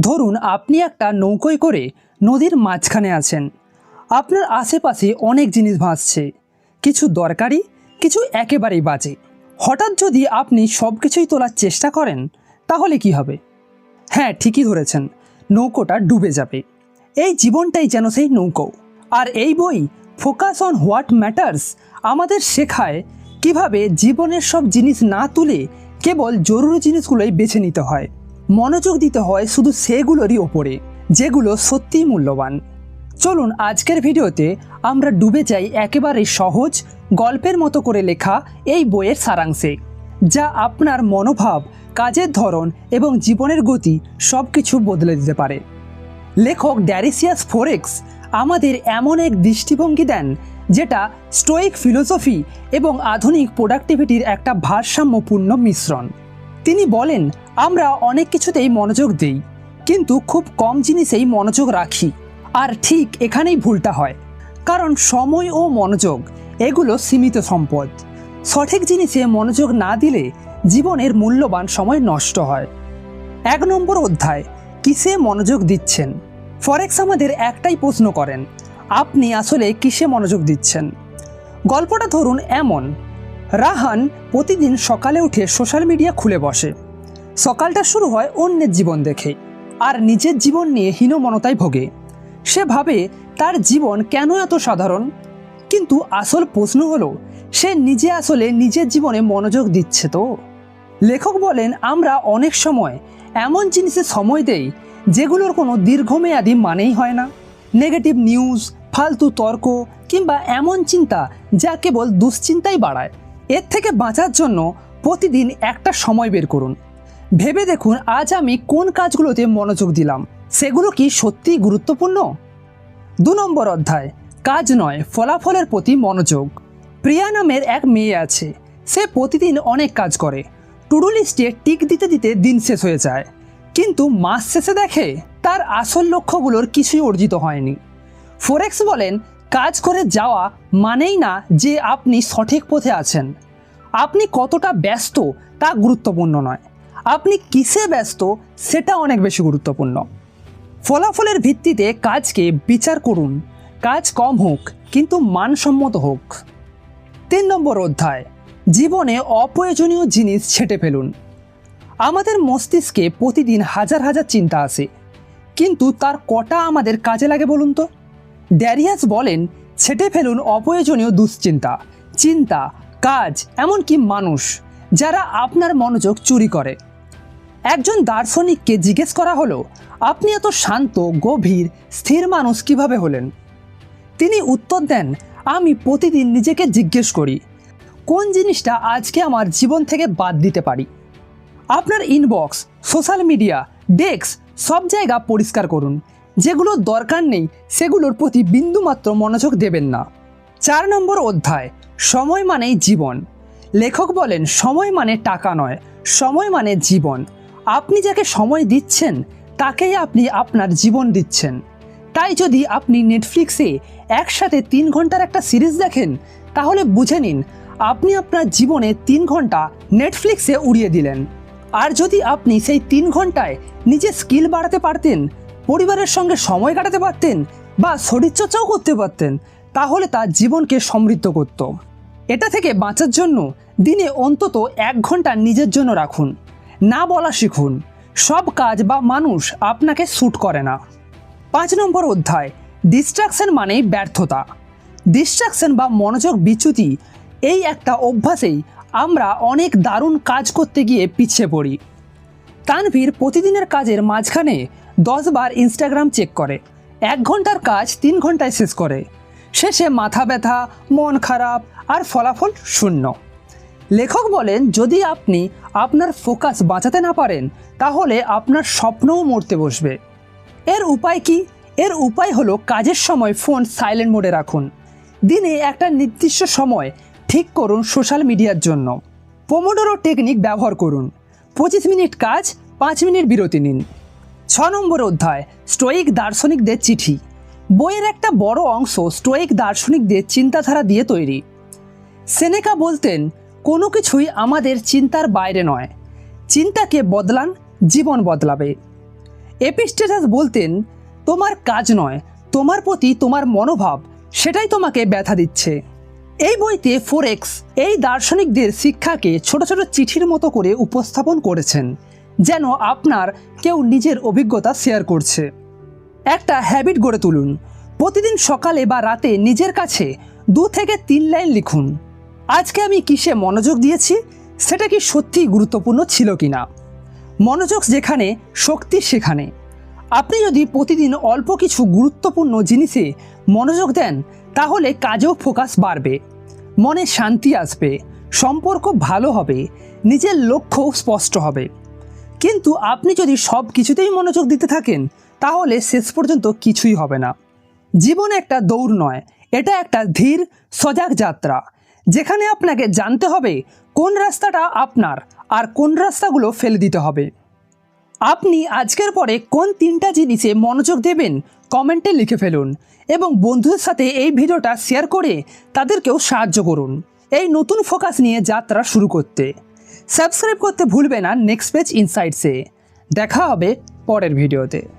ধরুন আপনি একটা নৌকোয় করে নদীর মাঝখানে আছেন। আপনার আশেপাশে অনেক জিনিস ভাসছে। কিছু দরকারি, কিছু একেবারেই বাজে। হঠাৎ যদি আপনি সব কিছুই তোলার চেষ্টা করেন, তাহলে কি হবে? হ্যাঁ ঠিকই ধরেছেন, নৌকোটা ডুবে যাবে। এই জীবনটাই যেন সেই নৌকো। আর এই বই ফোকাস অন হোয়াট ম্যাটার্স আমাদের শেখায় কীভাবে জীবনের সব জিনিস না তুলে কেবল জরুরি জিনিসগুলোই বেছে নিতে হয়। মনোযোগ দিতে হয় শুধু সেগুলোরই ওপরে, যেগুলো সত্যিই মূল্যবান। চলুন আজকের ভিডিওতে আমরা ডুবে যাই একেবারে সহজ, গল্পের মতো করে লেখা এই বইয়ের সারাংশে, যা আপনার মনোভাব, কাজের ধরন এবং জীবনের গতি সব কিছু বদলে দিতে পারে। লেখক ড্যারিসিয়াস ফোরেক্স আমাদের এমন এক দৃষ্টিভঙ্গি দেন, যেটা স্টোয়িক ফিলোসফি এবং আধুনিক প্রোডাক্টিভিটির একটা ভারসাম্যপূর্ণ মিশ্রণ। তিনি বলেন, আমরা অনেক কিছুতেই মনোযোগ দেই, কিন্তু খুব কম জিনিসেই মনোযোগ রাখি। আর ঠিক এখানেই ভুলটা হয়। কারণ সময় ও মনোযোগ, এগুলো সীমিত সম্পদ। সঠিক জিনিসে মনোযোগ না দিলে জীবনের মূল্যবান সময় নষ্ট হয়। এক নম্বর অধ্যায়, কিসে মনোযোগ দিচ্ছেন? ফরেক্স আমাদের একটাই প্রশ্ন করেন, আপনি আসলে কিসে মনোযোগ দিচ্ছেন? গল্পটা ধরুন এমন রাহান প্রতিদিন সকালে উঠে সোশ্যাল মিডিয়া খুলে বসে। সকালটা শুরু হয় অন্যের জীবন দেখে, আর নিজের জীবন নিয়ে হীনমনতায় ভোগে। সে ভাবে তার জীবন কেন এত সাধারণ? কিন্তু আসল প্রশ্ন হলো, সে নিজে আসলে নিজের জীবনে মনোযোগ দিচ্ছে তো? লেখক বলেন, আমরা অনেক সময় এমন জিনিসে সময় দেই যেগুলোর কোনো দীর্ঘমেয়াদী মানেই হয় না। নেগেটিভ নিউজ, ফালতু তর্ক কিংবা এমন চিন্তা যা কেবল দুশ্চিন্তাই বাড়ায়। এর থেকে বাঁচার জন্য প্রতিদিন একটা সময় বের করুন। ভেবে দেখুন আজ আমি কোন কাজগুলোতে মনোযোগ দিলাম। সেগুলো কি সত্যিই গুরুত্বপূর্ণ? দু নম্বর অধ্যায়, কাজ নয়, ফলাফলের প্রতি মনোযোগ। প্রিয়া নামের এক মেয়ে আছে। সে প্রতিদিন অনেক কাজ করে। টুডু লিস্টে টিক দিতে দিতে দিন শেষ হয়ে যায়। কিন্তু মাস শেষে দেখে তার আসল লক্ষ্যগুলোর কিছুই অর্জিত হয়নি। ফোরেক্স বলেন কাজ করে যাওয়া মানেই না যে আপনি সঠিক পথে আছেন। আপনি কতটা ব্যস্ত তা গুরুত্বপূর্ণ নয়। আপনি কিসে ব্যস্ত সেটা অনেক বেশি গুরুত্বপূর্ণ। ফলাফলের ভিত্তিতে কাজকে বিচার করুন। কাজ কম হোক, কিন্তু মানসম্মত হোক। তিন নম্বর অধ্যায়, জীবনে অপ্রয়োজনীয় জিনিস ছেটে ফেলুন। আমাদের মস্তিষ্কে প্রতিদিন হাজার হাজার চিন্তা আসে, কিন্তু তার কটা আমাদের কাজে লাগে বলুন তো? ড্যারিয়াস বলেন, ছেটে ফেলুন অপ্রয়োজনীয় দুশ্চিন্তা, চিন্তা, কাজ, এমনকি মানুষ, যারা আপনার মনোযোগ চুরি করে। একজন দার্শনিককে জিজ্ঞেস করা হলো, আপনি এত শান্ত, গভীর, স্থির মানুষ কীভাবে হলেন? তিনি উত্তর দেন, আমি প্রতিদিন নিজেকে জিজ্ঞেস করি, কোন জিনিসটা আজকে আমার জীবন থেকে বাদ দিতে পারি? আপনার ইনবক্স সোশ্যাল মিডিয়া ডেস্ক সব জায়গা পরিষ্কার করুন। যেগুলো দরকার নেই, সেগুলোর প্রতি বিন্দুমাত্র মনোযোগ দেবেন না। চার নম্বর অধ্যায়, সময় মানেই জীবন। লেখক বলেন, সময় মানে টাকা নয়, সময় মানে জীবন। আপনি যাকে সময় দিচ্ছেন, তাকেই আপনি আপনার জীবন দিচ্ছেন। তাই যদি আপনি নেটফ্লিক্সে একসাথে তিন ঘণ্টার একটা সিরিজ দেখেন, তাহলে বুঝে নিন, আপনি আপনার জীবনে তিন ঘণ্টা নেটফ্লিক্সে উড়িয়ে দিলেন। আর যদি আপনি সেই তিন ঘন্টায় নিজের স্কিল বাড়াতে পারতেন পরিবারের সঙ্গে সময় কাটাতে পারতেন বা শরীরচর্চাও করতে পারতেন, তাহলে তার জীবনকে সমৃদ্ধ করত। এটা থেকে বাঁচার জন্য দিনে অন্তত এক ঘণ্টা নিজের জন্য রাখুন। না বলা শিখুন, সব কাজ বা মানুষ আপনাকে শ্যুট করে না। পাঁচ নম্বর অধ্যায় ডিস্ট্রাকশন মানেই ব্যর্থতা। ডিস্ট্রাকশন বা মনোযোগ বিচ্যুতি, এই একটা অভ্যাসেই আমরা অনেক দারুণ কাজ করতে গিয়ে পিছিয়ে পড়ি। তানভীর প্রতিদিনের কাজের মাঝখানে দশ বার ইনস্টাগ্রাম চেক করে। এক ঘণ্টার কাজ তিন ঘন্টায় শেষ করে। শেষে মাথা ব্যথা, মন খারাপ আর ফলাফল শূন্য। লেখক বলেন, যদি আপনি আপনার ফোকাস বাঁচাতে না পারেন, তাহলে আপনার স্বপ্নও মরতে বসবে। এর উপায় কি? এর উপায় হলো কাজের সময় ফোন সাইলেন্ট মোডে রাখুন। দিনে একটা নির্দিষ্ট সময় ঠিক করুন সোশ্যাল মিডিয়ার জন্য। পোমোডোরো টেকনিক ব্যবহার করুন। পঁচিশ মিনিট কাজ, পাঁচ মিনিট বিরতি নিন। ছ নম্বর অধ্যায়, স্টোয়িক দার্শনিকদের চিঠি। বইয়ের একটা বড় অংশ স্টোয়িক দার্শনিকদের চিন্তাধারা দিয়ে তৈরি। সেনেকা বলতেন, কোনো কিছুই আমাদের চিন্তার বাইরে নয়। চিন্তাকে বদলান, জীবন বদলাবে। এপিস্টেটাস বলতেন, তোমার কাজ নয়, তোমার প্রতি তোমার মনোভাব, সেটাই তোমাকে ব্যথা দিচ্ছে। এই বইতে ফোরেক্স এই দার্শনিকদের শিক্ষাকে ছোট ছোট চিঠির মতো করে উপস্থাপন করেছেন। যেন আপনার কেউ নিজের অভিজ্ঞতা শেয়ার করছে। একটা হ্যাবিট গড়ে তুলুন। প্রতিদিন সকালে বা রাতে নিজের কাছে দু থেকে তিন লাইন লিখুন। আজকে আমি কিসে মনোযোগ দিয়েছি? সেটা কি সত্যিই গুরুত্বপূর্ণ ছিল কি না মনোযোগ যেখানে, শক্তি সেখানে। আপনি যদি প্রতিদিন অল্প কিছু গুরুত্বপূর্ণ জিনিসে মনোযোগ দেন, তাহলে কাজেও ফোকাস বাড়বে। মনে শান্তি আসবে। সম্পর্ক ভালো হবে। নিজের লক্ষ্যও স্পষ্ট হবে। কিন্তু আপনি যদি সব কিছুতেই মনোযোগ দিতে থাকেন, তাহলে শেষ পর্যন্ত কিছুই হবে না। জীবন একটা দৌড় নয়, এটা একটা ধীর, সজাগ যাত্রা। যেখানে আপনাকে জানতে হবে কোন রাস্তাটা আপনার আর কোন রাস্তাগুলো ফেলে দিতে হবে। আপনি আজকের পরে কোন তিনটা জিনিসে মনোযোগ দেবেন, কমেন্টে লিখে ফেলুন এবং বন্ধুদের সাথে এই ভিডিওটা শেয়ার করে তাদেরকেও সাহায্য করুন। এই নতুন ফোকাস নিয়ে যাত্রা শুরু করতে। সাবস্ক্রাইব করতে ভুলবে না নেক্সট পেজ ইনসাইটসে। দেখা হবে পরের ভিডিওতে।